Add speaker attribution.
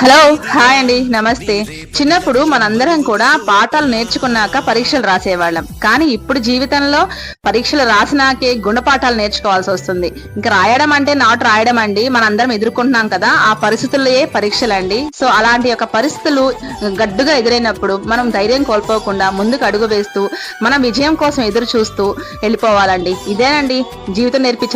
Speaker 1: Hello hi అండి నమస్తే. చిన్నప్పుడు మనందరం కూడా పాఠాలు నేర్చుకున్నాక పరీక్షలు రాసేవాళ్ళం. కానీ ఇప్పుడు జీవితంలో పరీక్షలు రాసినాకే గుణపాఠాలు నేర్చుకోవాల్సి వస్తుంది. ఇంకా రాయడం అంటే నాట్ రాయడం అండి. మనందరం ఎదుర్కొంటున్నాం కదా ఆ పరిస్థితులే పరీక్షలు అండి సో అలాంటి యొక్క పరిస్థితులు గడ్డుగా ఎదురైనప్పుడు మనం ధైర్యం కోల్పోకుండా ముందుకు అడుగు వేస్తూ మనం విజయం కోసం ఎదురు చూస్తూ వెళ్ళిపోవాలండి. ఇదేనండి జీవితం నేర్పించిన